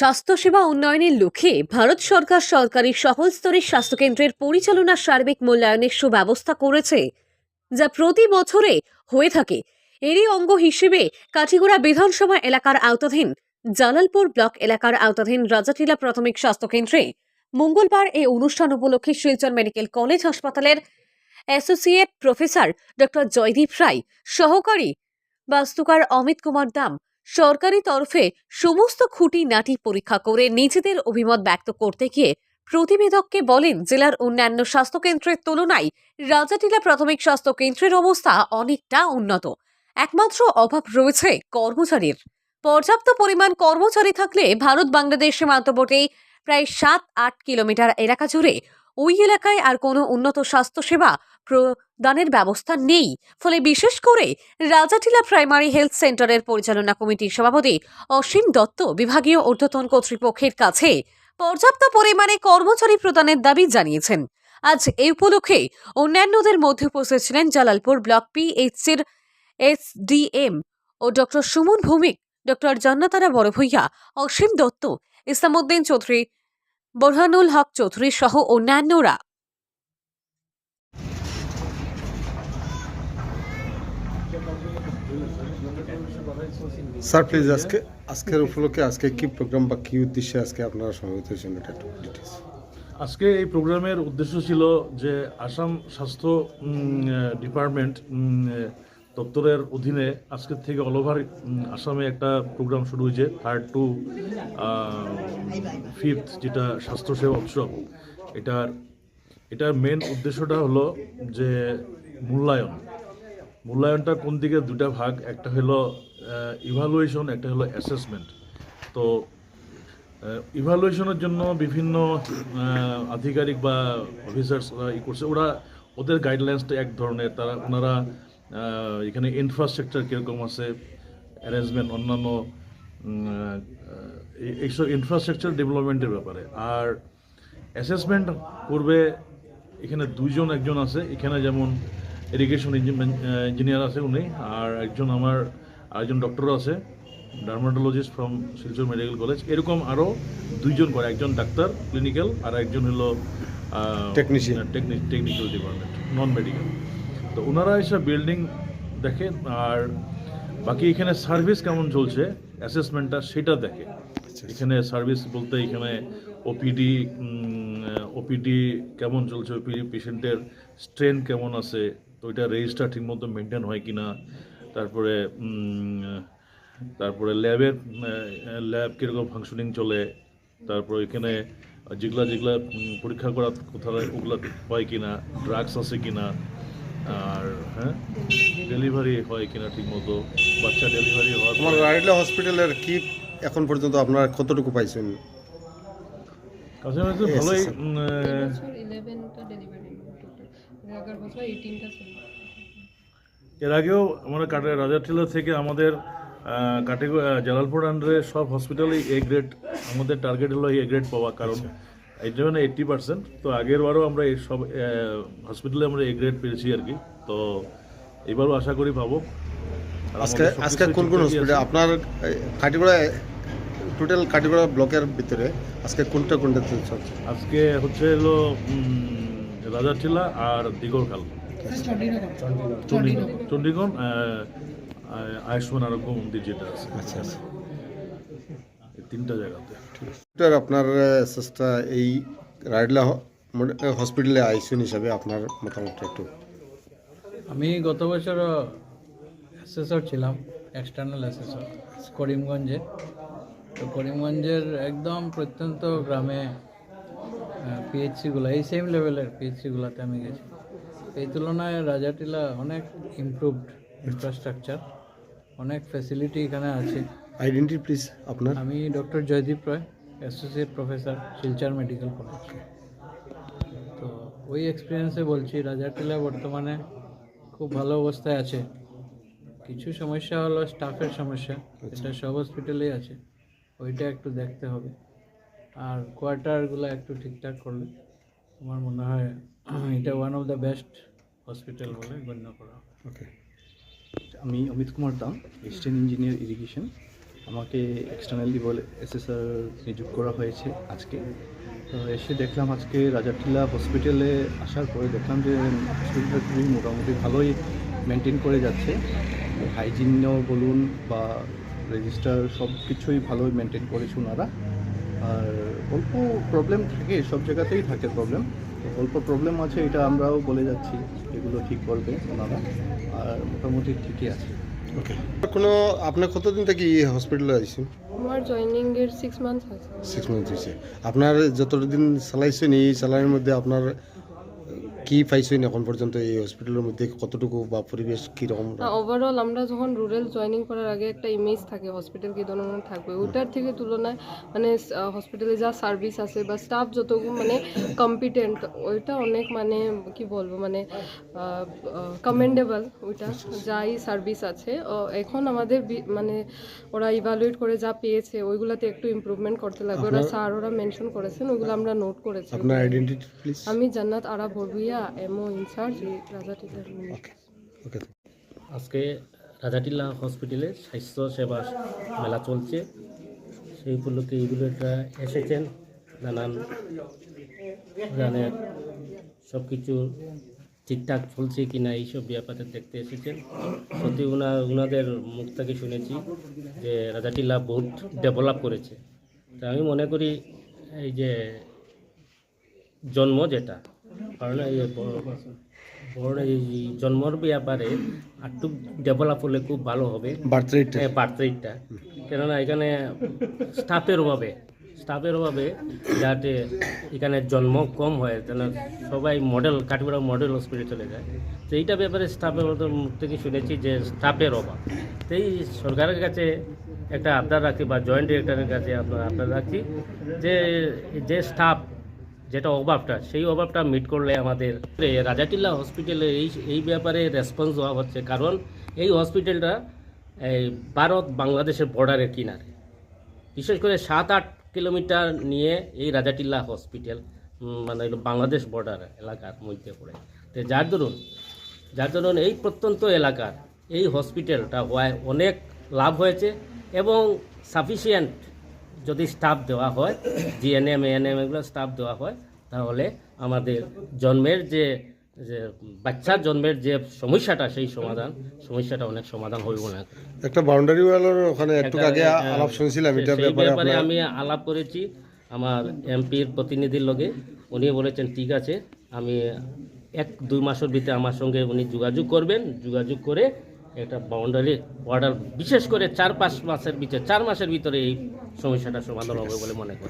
স্বাস্থ্যসেবা উন্নয়নের লক্ষ্যে ভারত সরকার সরকারি সকল স্তরের স্বাস্থ্যকেন্দ্রের পরিচালনার সার্বিক মূল্যায়নের সুব্যবস্থা করেছে, যা প্রতি বছরে হয়ে থাকে। এরই অঙ্গ হিসেবে কাঠিগোড়া বিধানসভা এলাকার আওতাধীন জালালপুর ব্লক এলাকার আওতাধীন রাজাটিলা প্রাথমিক স্বাস্থ্যকেন্দ্রে মঙ্গলবার এই অনুষ্ঠান উপলক্ষে শিলচর মেডিকেল কলেজ হাসপাতালের associate professor doctor Joydeep Roy, সহকারী বাস্তুকার অমিত কুমার দাম সরকারি তরফে সমস্ত খুঁটি নাটি পরীক্ষা করে নিজেদের অভিমত ব্যক্ত করতে গিয়ে প্রতিবেদককে বলেন, জেলার অন্যান্য স্বাস্থ্যকেন্দ্রের তুলনায় রাজাটিলা প্রাথমিক স্বাস্থ্য কেন্দ্রের অবস্থা অনেকটা উন্নত। একমাত্র অভাব রয়েছে কর্মচারীর। পর্যাপ্ত পরিমাণ কর্মচারী থাকলে ভারত বাংলাদেশ সীমান্তবর্তী প্রায় সাত আট কিলোমিটার এলাকা জুড়ে ওই এলাকায় আর কোনো উন্নত স্বাস্থ্যসেবা প্রদানের ব্যবস্থা নেই। ফলে বিশেষ করে রাজাটিলা প্রাইমারি হেলথ সেন্টারের পরিচালনা কমিটির সভাপতি অসীম দত্ত বিভাগীয় ঊর্ধ্বতন কর্তৃপক্ষের কাছে পর্যাপ্ত পরিমাণে কর্মচারী প্রদানের দাবি জানিয়েছেন। আজ এই উপলক্ষে অন্যান্যদের মধ্যে উপস্থিত ছিলেন জালালপুর ব্লক পিএইচসির এসডিএম ও ডক্টর সুমন ভৌমিক ডক্টর জান্নাতারা বড়ভূঁইয়া, অসীম দত্ত, ইসলামউদ্দিন চৌধুরী, বোরহানুল হক চৌধুরী সহ অন্যান্যরা। স্যার প্লিজ আজকে আজকের উপলক্ষে আজকে কি প্রোগ্রাম বা কি উদ্দেশ্যে আজকে আপনারা সমবেত হয়েছেন? এটা একটু ডিটেলস আজকে এই প্রোগ্রামের উদ্দেশ্য ছিল যে আসাম স্বাস্থ্য ডিপার্টমেন্ট দপ্তরের অধীনে আজকের থেকে অল ওভার আসামে একটা প্রোগ্রাম শুরু হয়েছে থার্ড টু ফিফথ যেটা স্বাস্থ্যসেবা উৎসব। এটার এটার মেন উদ্দেশ্যটা হলো যে মূল্যায়ন। মূল্যায়নটা কোন দিকে? দুটা ভাগ। একটা হলো ইভালুয়েশন একটা হলো অ্যাসেসমেন্ট তো ইভালুয়েশনের জন্য বিভিন্ন আধিকারিক বা অফিসার্স ই করছে। ওরা ওদের গাইডলাইন্সটা এক ধরনের। তারা, ওনারা এখানে ইনফ্রাস্ট্রাকচার কীরকম আছে অ্যারেঞ্জমেন্ট অন্যান্য এই- এইসব ইনফ্রাস্ট্রাকচার ডেভেলপমেন্টের ব্যাপারে। আর অ্যাসেসমেন্ট করবে এখানে দুইজন, একজন আছে। এখানে যেমন ইরিগেশন ইঞ্জিনিয়ার আছে উনি। আর একজন আমার আরেকজন ডক্টর আছে dermatologist from Silchar medical college এরকম আরও দুইজন করে একজন ডাক্তার ক্লিনিক্যাল আর একজন হলো Technician. Technical department non medical তো ওনারা এসে বিল্ডিং দেখে আর বাকি এখানে সার্ভিস কেমন চলছে অ্যাসেসমেন্টটা সেটা দেখে। এখানে সার্ভিস বলতে এখানে ওপিডি ওপিডি কেমন চলছে ওপিডি পেশেন্টের স্ট্রেন কেমন আছে তো ওইটা রেজিস্টার ঠিকমতো মেনটেন হয় কিনা তারপরে তারপরে ল্যাবের ল্যাব কীরকম ফাংশনিং চলে তারপর এখানে যেগুলা যেগুলা পরীক্ষা করা কোথায় ওগুলা হয় কিনা ড্রাগস আছে কিনা আর হ্যাঁ ডেলিভারি হয় কিনা ঠিকমতো বাচ্চা ডেলিভারি হওয়ার আমার রাইডলা হসপিটালের কি এখন পর্যন্ত আপনারা কতটুকু পাইছেন? কাছাকাছি ভালোই এর আগেও আমরা কাটে রাজারটিলা থেকে আমাদের কাটেগো জালালপুর আন্ডারে সব হসপিটালেই এ গ্রেড আমাদের টার্গেট হলো এ গ্রেড পাওয়া কারণ এইটা মানে এইট্টি পার্সেন্ট তো আগের বারও আমরা এই সব হসপিটালে আমরা এ গ্রেড পেয়েছি আর কি। তো এবারও আশা করি পাবো। আজকে আজকে কোন কোন হসপিটাল আপনার কাটিগড়া টোটাল কাটিগড়া ব্লকের ভিতরে আজকে কোনটা কোনটা আজকে হচ্ছে হলো রাজারটিলা আর দিগরখাল আহ, আয়ুষ্মান আরোগ্য মন্দির যেটা আছে? আচ্ছা আচ্ছা। এই তিনটা জায়গাতে। স্যার আপনার চেষ্টা এই রাইডলা হসপিটালে আইসিউন হিসাবে আপনার মতামত একটু। আমি গত বছর অ্যাসেসর ছিলাম এক্সটার্নাল অ্যাসেসর করিমগঞ্জে। তো করিমগঞ্জের একদম প্রত্যন্ত গ্রামে পিএইচসিগুলো এই সেম লেভেলের পিএইচসিগুলোতে আমি গেছি। এই তুলনায় রাজাটিলা অনেক ইমপ্রুভড ইনফ্রাস্ট্রাকচার অনেক ফ্যাসিলিটি এখানে আছে। আইডেন্টি প্লিজ আপনার? আমি doctor Joydeep Roy associate professor Silchar medical college তো ওই এক্সপিরিয়েন্সে বলছি রাজারটিলা বর্তমানে খুব ভালো অবস্থায় আছে। কিছু সমস্যা হলো স্টাফের সমস্যা এটা সব হসপিটালেই আছে। ওইটা একটু দেখতে হবে। আর কোয়ার্টারগুলো একটু ঠিকঠাক করলে আমার মনে হয় এটা one of the best hospital বলে গণ্য করা। ওকে আমি Amit Kumar Dam assistant engineer irrigation আমাকে এক্সটার্নালি বলে এসএসআর নিযুক্ত করা হয়েছে আজকে। তো এসে দেখলাম আজকে রাজাটিলা হসপিটালে আসার পরে দেখলাম যে হসপিটালটা খুবই মোটামুটি ভালোই মেনটেন করে যাচ্ছে। হাইজিনও বলুন বা রেজিস্টার সব কিছুই ভালোই মেনটেন করেছে ওনারা। আর অল্প প্রবলেম থাকে সব জায়গাতেই থাকে প্রবলেম অল্প প্রবলেম আছে এটা আমরাও বলে যাচ্ছি এগুলো ঠিক করবে ওনারা। আর মোটামুটি ঠিকই আছে। ওকে কোনো আপনার কতদিন থেকে এই হসপিটালে আইসেন আমার জয়নিং এর সিক্স মান্থস আছে সিক্স মান্থ হয়েছে। আপনার যতদিন চালাইছেন এই চালানোর মধ্যে আপনার কি পাইছেন এখন পর্যন্ত এই হসপিটালের মধ্যে? কতটুকু বা পরিবেশ কীরকম ওভারঅল আমরা যখন রুরাল জয়েনিং করার আগে একটা ইমেজ থাকে হসপিটাল কি ধরনের থাকবে ওটার থেকে তুলনায় মানে হসপিটালে যা সার্ভিস আছে বা স্টাফ যতগুলো মানে কম্পিটেন্ট ওইটা অনেক মানে কি বলব মানে কমেন্ডেবল ওইটা যাই সার্ভিস আছে। এখন আমাদের মানে ওরা ইভালুয়েট করে যা পেয়েছে ওইগুলাতে একটু ইমপ্রুভমেন্ট করতে লাগবে। ওরা স্যার ওরা মেনশন করেছেন ওইগুলো আমরা নোট করেছি। আপনার আইডেন্টিটি প্লিজ আমি জান্নাত আরা ভরভুইয়া এমও ইনচার্জ আজকে রাজাটিলা হসপিটালে স্বাস্থ্য সেবা মেলা চলছে। সেই উপলক্ষে এইগুলোটা এসেছেন নানান সব কিছু ঠিকঠাক চলছে কি না এইসব ব্যাপারে দেখতে এসেছেন। সত্যি ওনা ওনাদের মুখ থেকে শুনেছি যে রাজাটিলা বহুত ডেভেলপ করেছে। তা আমি মনে করি এই যে জন্ম যেটা কারণ এই বড় জন্মর ব্যাপারে একটু ডেভেলপ হলে খুব ভালো হবে বার্থ রেট বার্থ রেটটা কেননা এখানে স্টাফের অভাবে স্টাফের অভাবে যাতে এখানে জন্ম কম হয় যেন সবাই মডেল কাঠগড়া মডেল হসপিটালে চলে যায় তো এইটা ব্যাপারে স্টাফের মুখ থেকে শুনেছি যে স্টাফের অভাব তো এই সরকারের কাছে একটা আবদার রাখি বা জয়েন্ট ডিরেক্টরের কাছে আপনার আবদার রাখছি যে যে স্টাফ যেটা অভাবটা সেই অভাবটা মিট করলে আমাদের রাজাটিল্লা হসপিটালে এই এই ব্যাপারে রেসপন্স দেওয়া হচ্ছে। কারণ এই হসপিটালটা এই ভারত বাংলাদেশের বর্ডারের কিনারে। বিশেষ করে সাত আট কিলোমিটার নিয়ে এই রাজাটিল্লা হসপিটাল মানে বাংলাদেশ বর্ডার এলাকার মধ্যে পড়ে। তো যার দরুন যার দরুন এই প্রত্যন্ত এলাকার এই হসপিটালটা হওয়ায় অনেক লাভ হয়েছে এবং সাফিসিয়েন্ট যদি স্টাফ দেওয়া হয় জিএনএম এএনএম এগুলো স্টাফ দেওয়া হয় তাহলে আমাদের জন্মের যে যে বাচ্চার জন্মের যে সমস্যাটা সেই সমাধান সমস্যাটা অনেক সমাধান হবে না। একটা বাউন্ডারি ওয়ালের ওখানে একটু আগে আলাপ শুনছিলাম এটা ব্যাপারে ব্যাপারে আমি আলাপ করেছি আমার এমপির প্রতিনিধির লগে। উনি বলেছেন ঠিক আছে আমি এক দুই মাসের ভিতরে আমার সঙ্গে উনি যোগাযোগ করবেন। যোগাযোগ করে একটা বাউন্ডারি ওয়ার্ডার বিশেষ করে চার পাঁচ মাসের ভিতরে চার মাসের ভিতরে এই সমস্যাটা সমাধান হবে বলে মনে করি।